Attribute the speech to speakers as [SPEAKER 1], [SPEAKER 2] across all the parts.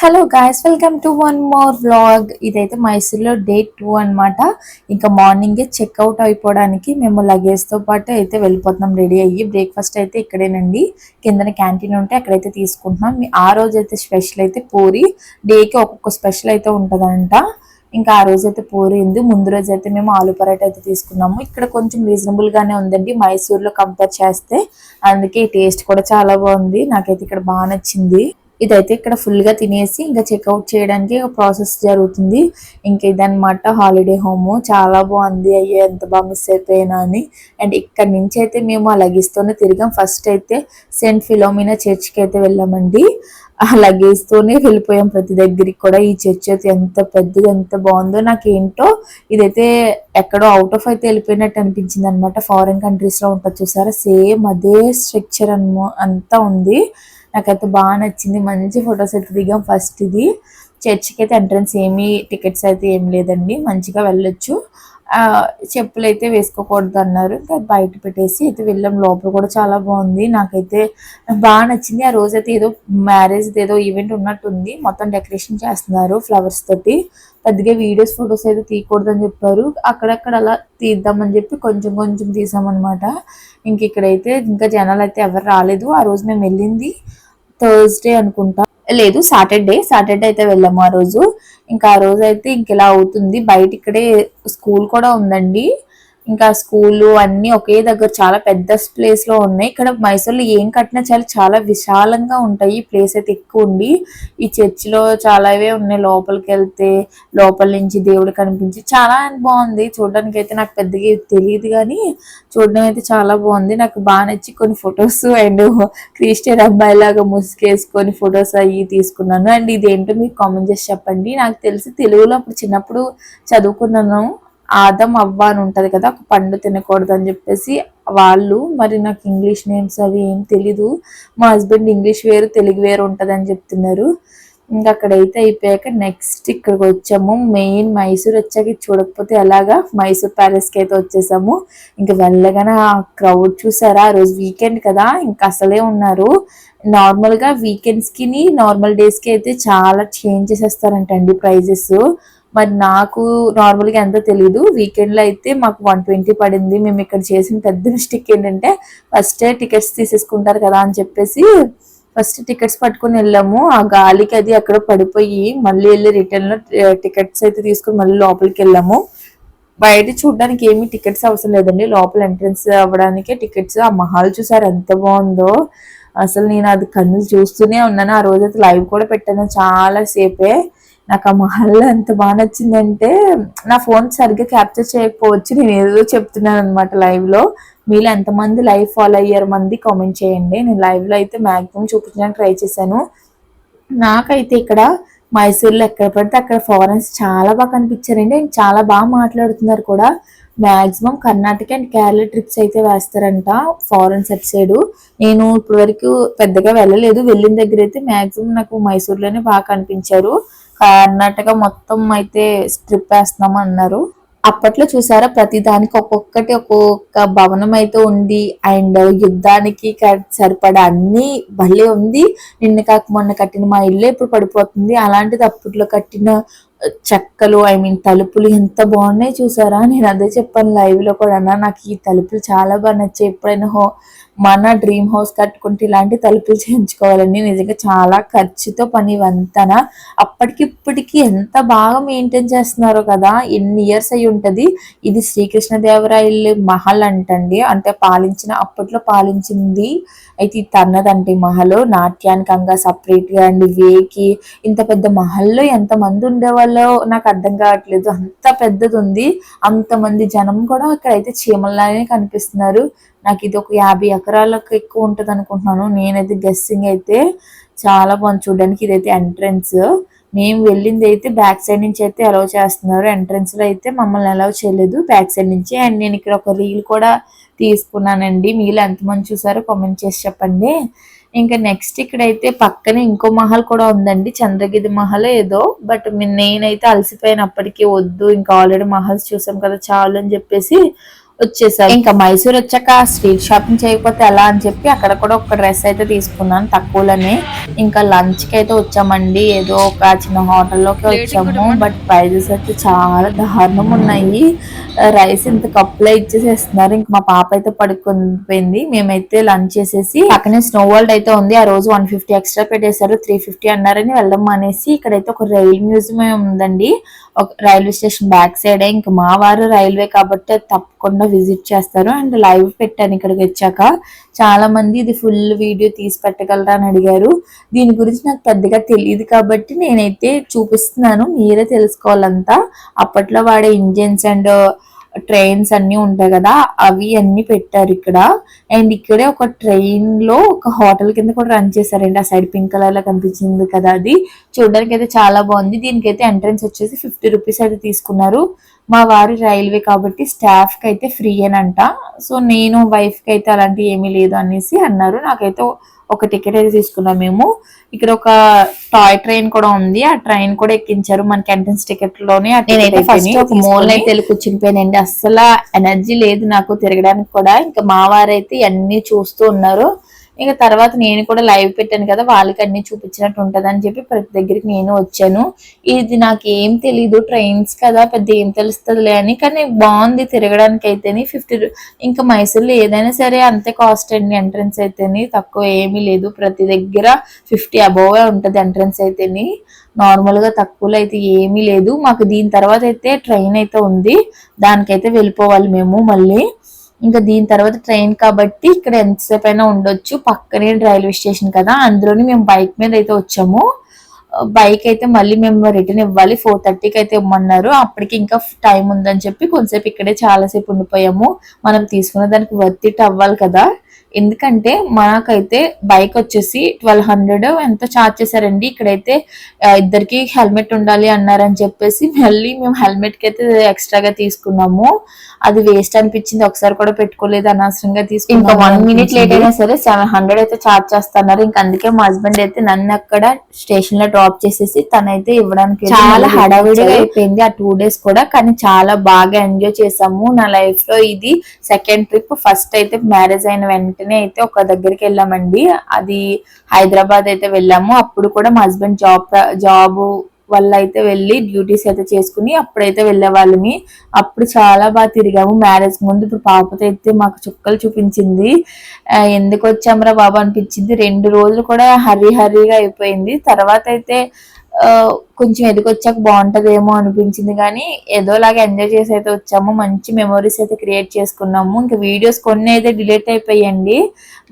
[SPEAKER 1] Hello guys welcome to one more vlog ఇదైతే మైసూర్లో day two అన్నమాట. ఇంకా మార్నింగే చెక్అవుట్ అయిపోవడానికి మేము లగేజ్తో పాటు అయితే వెళ్ళిపోతున్నాం. రెడీ అయ్యి బ్రేక్ఫాస్ట్ అయితే ఇక్కడేనండి. కిందన క్యాంటీన్ ఉంటే అక్కడైతే తీసుకుంటున్నాం. ఆ రోజు అయితే స్పెషల్ అయితే పూరి. డేకి ఒక్కొక్క స్పెషల్ అయితే ఉంటుందంట. ఇంకా ఆ రోజు అయితే పూరి ఉంది. ముందు రోజు అయితే మేము ఆలు పరాట అయితే తీసుకున్నాము. ఇక్కడ కొంచెం రీజనబుల్ గానే ఉందండి. మైసూర్లో కంపేర్ చేస్తే అందుకే టేస్ట్ కూడా చాలా బాగుంది. నాకైతే ఇక్కడ బాగా నచ్చింది. ఇదైతే ఇక్కడ ఫుల్గా తినేసి ఇంకా చెక్అవుట్ చేయడానికి ప్రాసెస్ జరుగుతుంది. ఇంకా ఇదనమాట హాలిడే హోమ్. చాలా బాగుంది. అయ్యో ఎంత బాగా మిస్ అయిపోయినా అని. అండ్ ఇక్కడ నుంచి అయితే మేము ఆ లగేజ్తోనే తిరిగాం. ఫస్ట్ అయితే సెయింట్ ఫిలోమినా చర్చ్కి అయితే వెళ్ళామండి. ఆ లగేజ్ తోనే వెళ్ళిపోయాం ప్రతి దగ్గరికి కూడా. ఈ చర్చ్ అయితే ఎంత పెద్దది ఎంత బాగుందో నాకేంటో ఇదైతే ఎక్కడో అవుట్ ఆఫ్ అయితే వెళ్ళిపోయినట్టు అనిపించింది అనమాట ఫారిన్ కంట్రీస్లో ఉంటుంది చూసారా? సేమ్ అదే స్ట్రక్చర్ అన్నమో అంతా ఉంది. నాకైతే బాగా నచ్చింది. మంచి ఫొటోస్ అయితే దిగాం. ఫస్ట్ ఇది. చర్చ్కి అయితే ఎంట్రన్స్ ఏమీ టికెట్స్ అయితే ఏం లేదండి. మంచిగా వెళ్ళొచ్చు. చెప్పులు అయితే వేసుకోకూడదు అన్నారు. ఇంకా బయట పెట్టేసి అయితే వెళ్ళాం. లోపల కూడా చాలా బాగుంది. నాకైతే బాగా నచ్చింది. ఆ రోజు అయితే ఏదో మ్యారేజ్ ఏదో ఈవెంట్ ఉన్నట్టుంది. మొత్తం డెకరేషన్ చేస్తున్నారు ఫ్లవర్స్ తోటి. పెద్దగా వీడియోస్ ఫొటోస్ అయితే తీయకూడదని చెప్పారు. అక్కడక్కడ అలా తీద్దామని చెప్పి కొంచెం కొంచెం తీసామన్నమాట. ఇంక ఇక్కడైతే ఇంకా జనాలు అయితే ఎవరు రాలేదు. ఆ రోజు మేము వెళ్ళింది. థర్స్డే అనుకుంటా. లేదు సాటర్డే సాటర్డే అయితే వెళ్ళాము ఆ రోజు. ఇంకా ఆ రోజు అయితే ఇంకెలా అవుతుంది. బయట ఇక్కడే స్కూల్ కూడా ఉందండి. ఇంకా స్కూలు అన్ని ఒకే దగ్గర చాలా పెద్ద ప్లేస్లో ఉన్నాయి. ఇక్కడ మైసూర్లో ఏం కట్టినా చాలా చాలా విశాలంగా ఉంటాయి. ప్లేస్ అయితే ఎక్కువ ఉంది ఈ చర్చిలో చాలావే ఉన్నాయి. లోపలికి వెళ్తే లోపల నుంచి దేవుడు కనిపించి చాలా బాగుంది. చూడడానికి అయితే నాకు పెద్దగా తెలియదు కానీ చూడడం అయితే చాలా బాగుంది. నాకు బాగా నచ్చి కొన్ని ఫొటోస్ అండ్ క్రిస్టియన్ అబ్బాయి లాగా ముసుగేసుకొని ఫొటోస్ అవి తీసుకున్నాను. అండ్ ఇదేంటో మీకు కామెంట్ చేసి చెప్పండి. నాకు తెలిసి తెలుగులో అప్పుడు చిన్నప్పుడు చదువుకున్నాను. ఆదం అవ్వ అని ఉంటుంది కదా ఒక పండు తినకూడదు అని చెప్పేసి వాళ్ళు మరి నాకు ఇంగ్లీష్ నేమ్స్ అవి ఏం తెలీదు మా హస్బెండ్ ఇంగ్లీష్ వేరు తెలుగు వేరు ఉంటుంది అని చెప్తున్నారు. ఇంకా అక్కడైతే అయిపోయాక నెక్స్ట్ ఇక్కడికి వచ్చాము. మెయిన్ మైసూర్ వచ్చాక చూడకపోతే ఎలాగా మైసూర్ ప్యాలెస్కి అయితే వచ్చేసాము. ఇంకా వెళ్ళగానే ఆ క్రౌడ్ చూసారా? ఆ రోజు వీకెండ్ కదా ఇంకా అసలే ఉన్నారు. నార్మల్గా వీకెండ్స్కి నార్మల్ డేస్కి అయితే చాలా చేంజ్ చేసేస్తారంటండి ప్రైజెస్ మరి నాకు నార్మల్గా ఎంత ఎంతో తెలియదు అయితే మాకు వన్ ట్వంటీ పడింది. మేము ఇక్కడ చేసిన పెద్ద మిస్టేక్ ఏంటంటే ఫస్టే టికెట్స్ తీసేసుకుంటారు కదా అని చెప్పేసి ఫస్ట్ టికెట్స్ పట్టుకొని వెళ్ళాము. ఆ గాలికి అది అక్కడ పడిపోయి మళ్ళీ వెళ్ళి రిటర్న్లో టికెట్స్ అయితే తీసుకుని మళ్ళీ లోపలికి వెళ్ళాము. బయట చూడడానికి ఏమీ టికెట్స్ అవసరం లేదండి. లోపల ఎంట్రన్స్ అవ్వడానికే టికెట్స్ ఆ మహల్ చూసారు ఎంత బాగుందో. అసలు నేను అది కన్నులు చూస్తూనే ఉన్నాను. ఆ రోజు అయితే లైవ్ కూడా పెట్టాను చాలా సేపే. నాకు ఆ మహల్ ఎంత బాగా నచ్చిందంటే నా ఫోన్ సరిగ్గా క్యాప్చర్ చేయకపోవచ్చు నేను ఏదో చెప్తున్నాను అనమాట లైవ్లో. మీలో ఎంతమంది లైవ్ ఫాలో అయ్యారు మంది కామెంట్ చేయండి. నేను లైవ్లో అయితే మాక్సిమం చూపించడానికి ట్రై చేశాను. నాకైతే ఇక్కడ మైసూర్లో ఎక్కడ పడితే అక్కడ ఫారెన్స్ చాలా బాగా కనిపించారండి. అండ్ చాలా బాగా మాట్లాడుతున్నారు కూడా. Maximum Karnataka and Kerala trips అయితే వేస్తారంట ఫారెన్ అటు సైడ్ నేను ఇప్పటివరకు పెద్దగా వెళ్ళలేదు. వెళ్ళిన దగ్గర అయితే మ్యాక్సిమం నాకు మైసూర్లోనే బాగా కనిపించారు. కర్ణాటక మొత్తం అయితే స్ట్రిప్ వేస్తున్నాం అన్నారు. అప్పట్లో చూసారా ప్రతి దానికి ఒక్కొక్కటి ఒక్కొక్క భవనం అయితే ఉంది. అండ్ యుద్ధానికి క- సరిపడా అన్ని భలే ఉంది. నిన్న కాక మొన్న కట్టిన మా ఇల్లు ఇప్పుడు పడిపోతుంది. అలాంటిది అప్పట్లో కట్టిన చెక్కలు ఐ మీన్ తలుపులు ఎంత బాగున్నాయి చూసారా? నేను అదే చెప్పాను లైవ్లో కూడా నాకు ఈ తలుపులు చాలా బాగా నచ్చాయి. ఎప్పుడైనా హో మన డ్రీమ్ హౌస్ కట్టుకుంటే ఇలాంటి తలుపులు చేయించుకోవాలండి. నిజంగా చాలా ఖర్చుతో పని ఇవంతానా అప్పటికి ఇప్పటికి ఎంత బాగా మెయింటైన్ చేస్తున్నారో కదా ఎన్ని ఇయర్స్ అయి ఉంటుంది. ఇది శ్రీకృష్ణదేవరాయలు మహల్ అంటండి. అంటే పాలించిన అప్పట్లో పాలించింది అయితే ఇది తన్నదంటే మహల్. నాట్యానికి అంగా అండి వేకి. ఇంత పెద్ద మహల్లో ఎంత మంది ఉండేవాళ్ళో నాకు అర్థం కావట్లేదు. అంత పెద్దది ఉంది అంతమంది జనం కూడా అక్కడైతే అయితే చీమల్లానే కనిపిస్తున్నారు. నాకు ఇది ఒక యాభై ఎకరాలకు ఎక్కువ ఉంటుంది అనుకుంటున్నాను. నేనైతే గెస్సింగ్ అయితే చాలా బాగుంది. చూడడానికి ఇదైతే ఎంట్రన్స్ మేము వెళ్ళింది అయితే బ్యాక్ సైడ్ నుంచి అయితే అలౌ చేస్తున్నారు. ఎంట్రన్స్లో అయితే మమ్మల్ని అలౌ చేయలేదు బ్యాక్ సైడ్ నుంచి. అండ్ నేను ఇక్కడ ఒక రీల్ కూడా తీసుకున్నానండి. మీలో ఎంతమంది చూసారో కామెంట్ చేసి చెప్పండి. ఇంకా నెక్స్ట్ ఇక్కడైతే పక్కనే ఇంకో మహల్ కూడా ఉందండి చంద్రగిరి మహల్ ఏదో. బట్ నేనైతే అలసిపోయినప్పటికీ వద్దు ఇంకా ఆల్రెడీ మహల్స్ చూసాం కదా చాలు అని చెప్పేసి వచ్చేసాం ఇంకా మైసూర్ వచ్చాక స్ట్రీట్ షాపింగ్ చేయకపోతే ఎలా అని చెప్పి అక్కడ కూడా ఒక డ్రెస్ అయితే తీసుకున్నాను తక్కువలోనే. ఇంకా లంచ్కి అయితే వచ్చామండి. ఏదో ఒక చిన్న హోటల్లోకి వచ్చాము. బట్ ప్రైజెస్ అయితే చాలా దారుణం ఉన్నాయి రైస్ ఇంత కప్పులో ఇచ్చేసేస్తున్నారు. ఇంకా మా పాప అయితే పడుకుని మేమైతే లంచ్ చేసేసి పక్కనే స్నో వరల్డ్ అయితే ఉంది. ఆ రోజు వన్ ఫిఫ్టీ ఎక్స్ట్రా పెట్టేశారు. త్రీ ఫిఫ్టీ అన్నారని వెళ్ళడం మానేసి ఇక్కడైతే ఒక రైల్ మ్యూజియం ఉందండి. ఒక రైల్వే స్టేషన్ బ్యాక్ సైడ్. ఇంకా మా వారు రైల్వే కాబట్టి తప్పకుండా విజిట్ చేస్తారు. అండ్ లైవ్ పెట్టాను ఇక్కడికి వచ్చాక. చాలా మంది ఇది ఫుల్ వీడియో తీసి పెట్టగలరా అని అడిగారు. దీని గురించి నాకు పెద్దగా తెలియదు కాబట్టి నేనైతే చూపిస్తున్నాను. మీరే తెలుసుకోవాలంతా. అప్పట్లో వాడే ఇంజిన్స్ అండ్ ట్రైన్స్ అన్ని ఉంటాయి కదా అవి అన్ని పెట్టారు ఇక్కడ. అండ్ ఇక్కడే ఒక ట్రైన్లో ఒక హోటల్ కింద కూడా రన్ చేశారండి. ఆ సైడ్ పింక్ కలర్లో కనిపించింది కదా అది. చూడడానికి అయితే చాలా బాగుంది. దీనికైతే ఎంట్రన్స్ వచ్చేసి ఫిఫ్టీ రూపీస్ అయితే తీసుకున్నారు. మా వారి రైల్వే కాబట్టి స్టాఫ్కి అయితే ఫ్రీ అనంట సో నేను వైఫ్కి అయితే అలాంటివి ఏమీ లేదు అనేసి అన్నారు. నాకైతే ఒక టికెట్ అయితే తీసుకున్నాం మేము. ఇక్కడ ఒక టాయ్ ట్రైన్ కూడా ఉంది. ఆ ట్రైన్ కూడా ఎక్కించారు మనకి ఎంట్రన్స్ టికెట్లోనే.
[SPEAKER 2] నేనైతే. ఒక
[SPEAKER 1] మోల్ అయితే కూర్చునిపోయానండి. అస్సలు ఎనర్జీ లేదు నాకు తిరగడానికి కూడా. ఇంకా మా వారైతే అన్ని చూస్తూ ఉన్నారు. ఇంకా తర్వాత నేను కూడా లైవ్ పెట్టాను కదా వాళ్ళకి అన్ని చూపించినట్టు ఉంటుంది అని చెప్పి ప్రతి దగ్గరికి నేను వచ్చాను. ఇది నాకు ఏం తెలీదు ట్రైన్స్ కదా పెద్ద ఏం తెలుస్తుందిలే అని. కానీ బాగుంది తిరగడానికి అయితేనే ఫిఫ్టీ ఇంకా మైసూర్లో ఏదైనా సరే అంతే కాస్ట్ అండి ఎంట్రన్స్ అయితేనే. తక్కువ ఏమీ లేదు ప్రతి దగ్గర ఫిఫ్టీ అబోవే ఉంటుంది ఎంట్రన్స్ అయితేనే. నార్మల్గా తక్కువలో అయితే ఏమీ లేదు. మాకు దీని తర్వాత అయితే ట్రైన్ అయితే ఉంది. దానికైతే వెళ్ళిపోవాలి మేము మళ్ళీ. ఇంకా దీని తర్వాత ట్రైన్ కాబట్టి ఇక్కడ ఎంతసేపు అయినా ఉండొచ్చు. పక్కనే రైల్వే స్టేషన్ కదా అందులోని మేము బైక్ మీద అయితే వచ్చాము. బైక్ అయితే మళ్ళీ మేము రిటర్న్ ఇవ్వాలి. ఫోర్ థర్టీకి అయితే ఇవ్వమన్నారు. అప్పటికి ఇంకా టైం ఉందని చెప్పి కొంతసేపు ఇక్కడే చాలాసేపు ఉండిపోయాము. మనం తీసుకున్న దానికి వర్తిట్ అవ్వాలి కదా. ఎందుకంటే మనకైతే బైక్ వచ్చేసి ట్వెల్వ్ హండ్రెడ్ ఎంత ఛార్జ్ చేశారండి? ఇక్కడైతే ఇద్దరికి హెల్మెట్ ఉండాలి అన్నారని చెప్పేసి మళ్ళీ మేము హెల్మెట్కి అయితే ఎక్స్ట్రాగా తీసుకున్నాము. అది వేస్ట్ అనిపించింది. ఒకసారి కూడా పెట్టుకోలేదు. అనవసరంగా
[SPEAKER 2] ఇంకా
[SPEAKER 1] తీసుకున్నాము
[SPEAKER 2] వన్ మినిట్ లేట్. అయినా సరే సెవెన్ హండ్రెడ్ అయితే చార్జ్ చేస్తున్నారు. ఇంకా అందుకే మా హస్బెండ్ అయితే నన్ను అక్కడ స్టేషన్లో డ్రాప్ చేసేసి తనైతే ఇవ్వడానికి
[SPEAKER 1] చాలా హడావిడిగా. అయిపోయింది ఆ టూ డేస్ కూడా. కానీ చాలా బాగా ఎంజాయ్ చేసాము నా లైఫ్లో ఇది సెకండ్ ట్రిప్ ఫస్ట్ అయితే మ్యారేజ్ అయిన వెంటనే అయితే ఒక దగ్గరికి వెళ్ళామండి. అది హైదరాబాద్ అయితే వెళ్ళాము. అప్పుడు కూడా మా హస్బెండ్ జాబ్ జాబ్ వల్ల అయితే వెళ్ళి డ్యూటీస్ అయితే చేసుకుని అప్పుడైతే వెళ్ళే వాళ్ళమి అప్పుడు చాలా బాగా తిరిగాము. మ్యారేజ్ ముందు ఇప్పుడు పాపతో అయితే మాకు చుక్కలు చూపించింది. ఎందుకు వచ్చామరా బాబు అనిపించింది. రెండు రోజులు కూడా హరి హరిగా అయిపోయింది. తర్వాత అయితే కొంచెం ఎదిగొచ్చాక బాగుంటదేమో అనిపించింది కానీ ఏదోలాగా ఎంజాయ్ చేసి అయితే వచ్చాము. మంచి మెమరీస్ అయితే క్రియేట్ చేసుకున్నాము. ఇంకా వీడియోస్ కొన్ని అయితే డిలీట్ అయిపోయాయండి.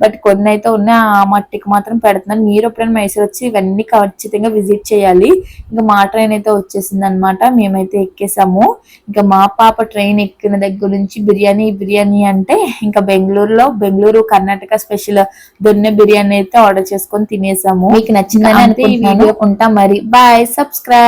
[SPEAKER 1] బట్ కొన్ని అయితే ఉన్నాయి. ఆ మట్టికి మాత్రం పెడుతున్నాను. మీరు ఎప్పుడైనా మైసూర్ వచ్చి ఇవన్నీ ఖచ్చితంగా విజిట్ చేయాలి. ఇంకా మా ట్రైన్ అయితే వచ్చేసింది అనమాట మేమైతే ఎక్కేసాము. ఇంకా మా పాప ట్రైన్ ఎక్కిన దగ్గర నుంచి బిర్యానీ బిర్యానీ అంటే ఇంకా బెంగళూరులో బెంగళూరు కర్ణాటక స్పెషల్ దొన్నె బిర్యానీ అయితే ఆర్డర్ చేసుకొని తినేసాము.
[SPEAKER 2] మీకు నచ్చిందని
[SPEAKER 1] అంతే ఈ వీడియో ఉంటా మరి. Bye subscribe.